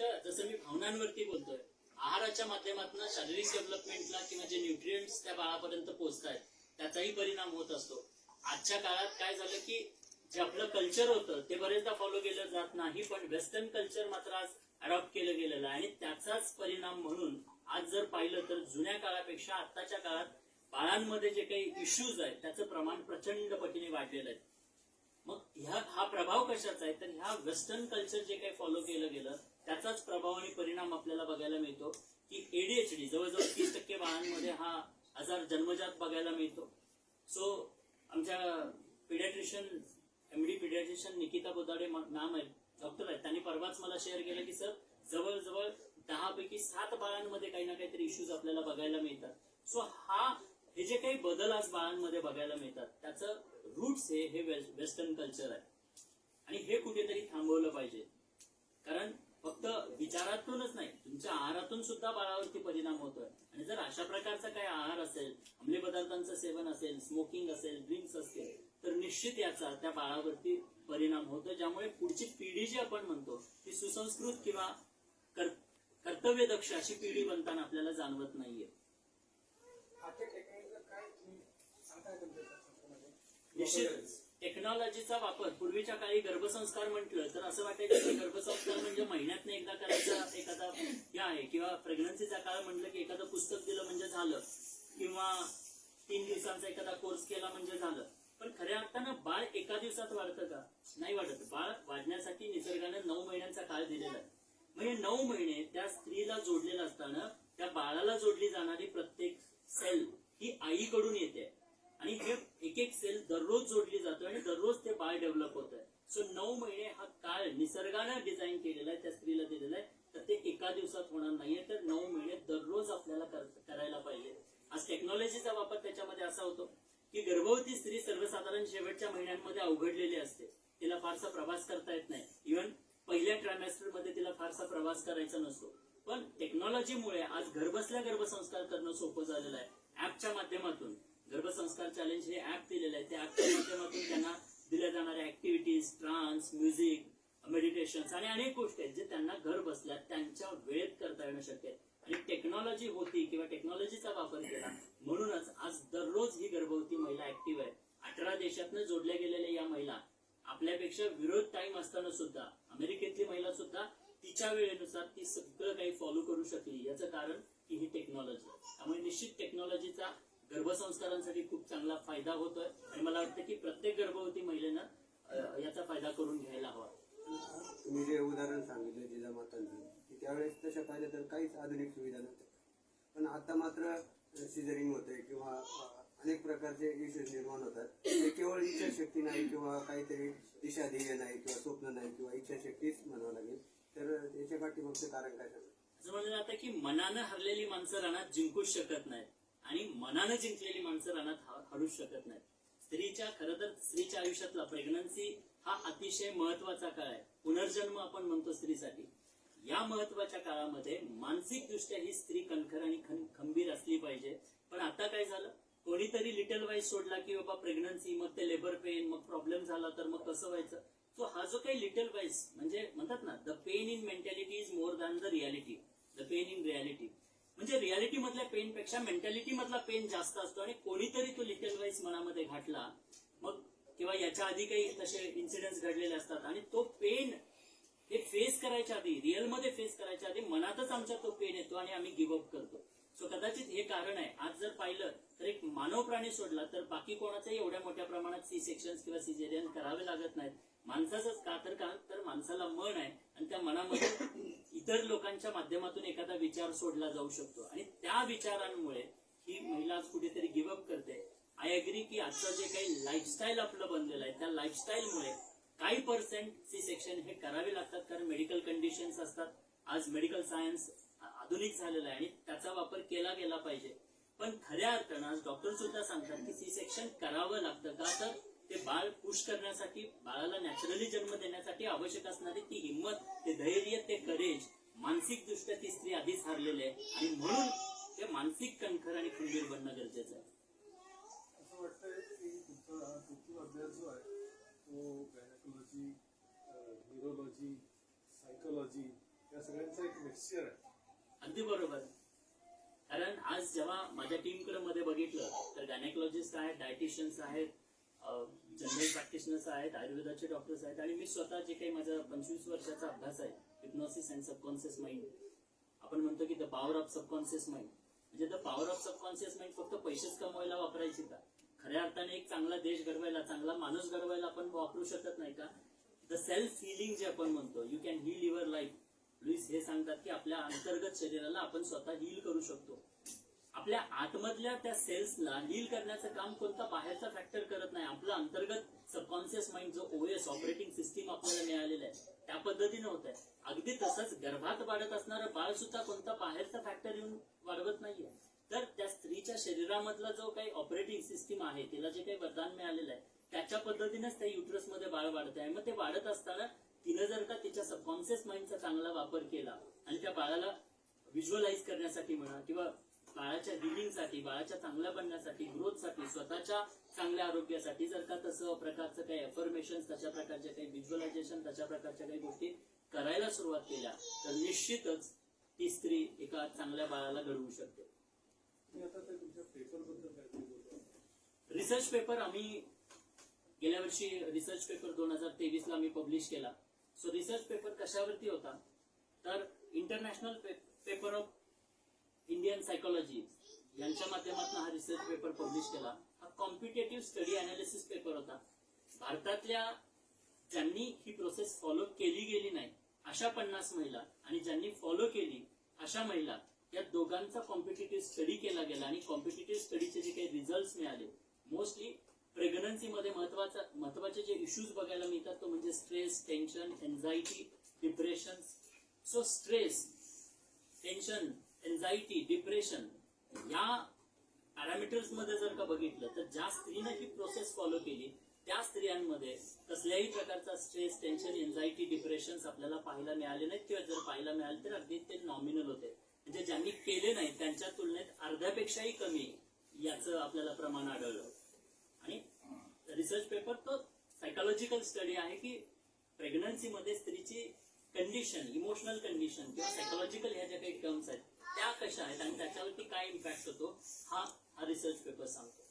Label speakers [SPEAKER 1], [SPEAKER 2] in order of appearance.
[SPEAKER 1] तर जसं मी भावनांवरती बोलतोय आहाराच्या माध्यमातून शारीरिक डेव्हलपमेंटला किंवा जे न्यूट्रिएंट्स त्या बाळापर्यंत पोहोचत आहेत त्याचाही परिणाम होत असतो. आजच्या काळात काय झालं की जे आपलं कल्चर होतं ते बरेचदा फॉलो केलं जात नाही पण वेस्टर्न कल्चर मात्र आज अडॉप्ट केलं गेलेलं आहे. आणि त्याचाच परिणाम म्हणून आज जर पाहिलं तर जुन्या काळापेक्षा आत्ताच्या काळात बाळांमध्ये जे काही इश्यूज आहेत त्याचं प्रमाण प्रचंड पटीने वाढलेलं आहे. मग ह्या हा प्रभाव कशाचा आहे? तर ह्या वेस्टर्न कल्चर जे काही फॉलो केलं गेलं त्याचाच प्रभाव आणि परिणाम आपल्याला बघायला मिळतो की एडीएचडी जवळजवळ तीस टक्के बाळांमध्ये हा आजार जन्मजात बघायला मिळतो. सो आमच्या paediatrician MD paediatrician Nikita Bodade ma'am आहेत डॉक्टर आहेत. त्यांनी परवाच मला शेअर केलं की सर जवळजवळ दहा पैकी सात बाळांमध्ये काही ना काहीतरी इश्यूज आपल्याला बघायला मिळतात. सो हा हे जे काही बदल आज बाळांमध्ये बघायला मिळतात त्याचं रूट्स हे हे वेस्टर्न कल्चर आहे. आणि हे कुठेतरी थांबवलं पाहिजे. कारण फक्त विचारातूनच नाही तुमच्या आहारातून सुद्धा बाळावरती परिणाम होतोय आणि जर अशा प्रकारचा काही आहार असेल अंमली पदार्थांचं सेवन असेल स्मोकिंग असेल ड्रिंक्स असतील तर निश्चित याचा त्या बाळावरती परिणाम होतो ज्यामुळे पुढची पिढी जी आपण म्हणतो ती सुसंस्कृत किंवा कर्तव्य कर्तव्यदक्ष अशी पिढी बनताना आपल्याला जाणवत नाहीये निश्चित टेक्नॉलॉजीचा वापर पूर्वीच्या काळी गर्भसंस्कार म्हटलं तर असं वाटायचं की गर्भसंस्कार म्हणजे महिन्यातनं एकदा करायचा एखादा हे आहे किंवा प्रेग्नन्सीचा काळ म्हटलं की एखादं पुस्तक दिलं म्हणजे झालं किंवा तीन दिवसांचा एखादा कोर्स केला म्हणजे झालं. पण खऱ्या अर्थानं बाळ एका दिवसात वाढतं का? नाही वाढत. बाळ वाढण्यासाठी निसर्गानं नऊ महिन्यांचा काळ दिलेला आहे. म्हणजे नऊ महिने त्या स्त्रीला जोडलेला असताना त्या बाळाला जोडली जाणारी प्रत्येक सेल ही आईकडून येते. आणि हे एक एक सेल दररोज जोडली जातो आणि दररोज ते बाळ डेव्हलप होत आहे सो नऊ महिने हा काळ निसर्गानं डिझाईन केलेला आहे त्या स्त्रीला दिलेला आहे. तर ते एका दिवसात होणार नाहीये. तर नऊ महिने दररोज आपल्याला करायला पाहिजे. आज टेक्नॉलॉजीचा वापर त्याच्यामध्ये असा होतो की गर्भवती स्त्री सर्वसाधारण शेवटच्या महिन्यांमध्ये अवघडलेली असते. तिला फारसा प्रवास करता येत नाही. इव्हन पहिल्या ट्रायमॅस्टरमध्ये तिला फारसा प्रवास करायचा नसतो. पण टेक्नॉलॉजीमुळे आज घरबसल्या गर्भसंस्कार करणं सोपं झालेलं आहे. ऍपच्या माध्यमातून गर्भसंस्कार चॅलेंज हे ऍप दिलेलं आहे. त्या ऍपच्या माध्यमातून त्यांना दिल्या जाणाऱ्या ऍक्टिव्हिटीज ट्रान्स म्युझिक मेडिटेशन आणि अनेक गोष्टी आहेत जे त्यांना घर बसल्या त्यांच्या वेळेत करता येणं शक्य आहे. आणि टेक्नॉलॉजी होती किंवा टेक्नॉलॉजीचा वापर केला म्हणूनच आज दररोज ही गर्भवती महिला ऍक्टिव्ह आहे. अठरा देशातनं जोडल्या गेलेल्या या महिला आपल्यापेक्षा विरोध टाइम असताना सुद्धा अमेरिकेतली महिला सुद्धा तिच्या वेळेनुसार ती सगळं काही फॉलो करू शकली. याचं कारण की ही टेक्नॉलॉजी त्यामुळे निश्चित टेक्नॉलॉजीचा गर्भसंस्कारांसाठी खूप चांगला फायदा होतोय. आणि मला वाटतं की प्रत्येक गर्भवती महिलेनं याचा फायदा करून घ्यायला हवा.
[SPEAKER 2] तुम्ही जे उदाहरण सांगितलं जिजामातांचं की त्यावेळेस तशा पाहिलं तर काहीच आधुनिक सुविधा नव्हत्या. पण आता मात्र सिझरिंग होते किंवा अनेक प्रकारचे इश्यूज निर्माण होतात. ते केवळ इच्छाशक्ती नाही किंवा काहीतरी दिशा ध्येय नाही किंवा स्वप्न नाही किंवा इच्छाशक्तीच म्हणावं लागेल. तर याच्या पाठीमागचं कारण काय सांगा?
[SPEAKER 1] असं म्हणलं जातं की मनानं हरलेली माणसं रानात जिंकूच शकत नाहीत. आणि मनानं जिंकलेली माणसं रानात ह- हरूच शकत नाही स्त्रीच्या खरं तर स्त्रीच्या आयुष्यातला प्रेग्नन्सी हा अतिशय महत्त्वाचा काळ आहे. पुनर्जन्म आपण म्हणतो स्त्रीसाठी. या महत्त्वाच्या काळामध्ये मानसिक दृष्ट्या ही स्त्री कणखर आणि खंबीर असली पाहिजे. पण आता काय झालं? कोणीतरी लिटल वाईज सोडला की बाबा प्रेग्नन्सी मग ते लेबर पेन मग प्रॉब्लेम झाला तर मग कसं व्हायचं? सो हा जो काही लिटल वाईज म्हणजे म्हणतात ना the pain in mentality is more than the reality the pain in reality म्हणजे रियालिटी मधल्या पेन पेक्षा मेंटॅलिटी मधला पेन जास्त असतो आणि कोणीतरी तो लिटल वाईज मनामध्ये घातला मग किंवा याच्या आधी काही तसे इन्सिडेंट्स घडलेले असतात आणि तो पेन हे फेस करायच्या आधी रिअलमध्ये फेस करायच्या आधी मनातच आमच्या तो पेन येतो आणि आम्ही गिव्हअप करतो. सो कदाचित हे कारण आहे. आज जर पाहिलं तर एक मानव प्राणी सोडला तर बाकी कोणाचाही एवढ्या मोठ्या प्रमाणात सी सेक्शन किंवा सिजेरियन करावे लागत नाहीत. माणसाचंच का तर का तर माणसाला मन आहे आणि त्या मनामध्ये इतर लोकांच्या माध्यमातून एखादा विचार सोडला जाऊ शकतो. आणि त्या विचारांमुळे ही महिला कुठेतरी गिव्हअप करते. आय अग्री की आजचं जे काही लाईफस्टाईल आपलं बनलेलं आहे त्या लाईफस्टाईलमुळे काही पर्सेंट सी सेक्शन हे करावे लागतात. कारण मेडिकल कंडिशन्स असतात. आज मेडिकल सायन्स आधुनिक झालेलं आहे आणि त्याचा वापर केला गेला पाहिजे. पण खऱ्या अर्थानं आज डॉक्टर सुद्धा सांगतात की सी सेक्शन करावं लागतं का? तर ते बाळ पुश करण्यासाठी बाळाला नॅचरली जन्म देण्यासाठी आवश्यक असणारी ती हिंमत ते धैर्य ते करेज मानसिक दृष्ट्या ती स्त्री आधीच हारलेली आहे. आणि म्हणून ते मानसिक कणखर आणि खंबीर बनणं गरजेचं आहे.
[SPEAKER 3] असं वाटतंय की तुमचा हा कृत्रिम अभ्यास जो आहे तो गायनाकोलॉजी न्यूरोलॉजी सायकोलॉजी
[SPEAKER 4] या सगळ्यांचं एक मिक्सचर आहे.
[SPEAKER 1] अगदी बरोबर. कारण आज जेव्हा माझ्या टीमकडे मध्ये बघितलं तर गायनेकॉलॉजिस्ट आहेत डायटिशियन्स आहेत जनरल प्रॅक्टिशनर्स आहेत आयुर्वेदाचे डॉक्टर्स आहेत आणि मी स्वतः जे काही माझा पंचवीस वर्षाचा अभ्यास आहे हिप्नॉसिस अँड सबकॉन्शियस माइंड आपण म्हणतो की the power of subconscious mind म्हणजे the power of subconscious mind फक्त पैसेच कमवायला वापरायची का? खऱ्या अर्थाने एक चांगला देश घडवायला चांगला माणूस घडवायला आपण वापरू शकत नाही का? द सेल्फ हिलिंग जे आपण म्हणतो you can heal your life Louise Hay सांगतात की आपल्या अंतर्गत शरीराला आपण स्वतः हील करू शकतो. आपल्या आतमधल्या त्या सेल्सला हील करण्याचं काम कोणता बाहेरचा फॅक्टर करत नाही. आपला अंतर्गत सबकॉन्शियस माइंड जो ओएस ऑपरेटिंग सिस्टीम आपल्याला मिळालेला आहे त्या पद्धतीने होत आहे. अगदी तसंच गर्भात वाढत असणारं बाळ सुद्धा कोणता बाहेरचा फॅक्टर येऊन वाढवत नाहीये. तर त्या स्त्रीच्या शरीरामधला जो काही ऑपरेटिंग सिस्टीम आहे तिला जे काही वरदान मिळालेलं आहे त्याच्या पद्धतीनेच त्या युट्रसमध्ये बाळ वाढत आहे मग ते वाढत असताना तिनं जर का तिच्या सबकॉन्शियस माइंडचा चांगला वापर केला आणि त्या बाळाला व्हिज्युअलाइज करण्यासाठी म्हणा किंवा बाळाच्या साठी बाळाच्या चांगल्या बनण्यासाठी ग्रोथसाठी स्वतःच्या चांगल्या आरोग्यासाठी जर का तसं प्रकारचं काही एफर्मेशन तशा प्रकारच्या काही व्हिज्युअलायझेशन तशा प्रकारच्या काही गोष्टी करायला सुरुवात केल्या तर निश्चितच ती स्त्री एका चांगल्या बाळाला घडवू शकते. रिसर्च पेपर आम्ही गेल्या वर्षी रिसर्च पेपर दोन हजार तेवीस ला आम्ही पब्लिश केला. सो रिसर्च पेपर कशावरती होता? तर international paper of Indian psychology यांच्या माध्यमातून हा रिसर्च पेपर पब्लिश केला. हा कॉम्पिटेटिव्ह स्टडी अनालिसिस पेपर होता. भारतातल्या ज्यांनी ही प्रोसेस फॉलो केली गेली नाही अशा पन्नास महिला आणि ज्यांनी फॉलो केली अशा महिला या दोघांचा कॉम्पिटेटिव्ह स्टडी केला गेला आणि कॉम्पिटेटिव्ह स्टडीचे जे काही रिझल्ट मिळाले मोस्टली प्रेग्नन्सीमध्ये महत्त्वाचा महत्त्वाचे जे इश्यूज बघायला मिळतात तो म्हणजे stress tension anxiety depression so stress tension anxiety depression या पॅरामीटर्समध्ये जर का बघितलं तर ज्या स्त्रीने ही प्रोसेस फॉलो केली त्या स्त्रियांमध्ये कसल्याही प्रकारचा स्ट्रेस टेन्शन एन्झायटी डिप्रेशन आपल्याला पाहायला मिळाले नाहीत. किंवा जर पाहायला मिळाले तर अगदी ते नॉमिनल होते. म्हणजे ज्यांनी केले नाही त्यांच्या तुलनेत अर्ध्यापेक्षाही कमी याचं आपल्याला प्रमाण आढळलं. आणि रिसर्च पेपर तो सायकोलॉजिकल स्टडी आहे की प्रेग्नन्सी मध्ये स्त्रीची कंडिशन इमोशनल कंडिशन किंवा सायकोलॉजिकल ह्या ज्या काही टर्म्स आहेत त्या कशा आहेत आणि त्याच्यावरती काय इम्पॅक्ट होतो हा हा रिसर्च पेपर सांगतो.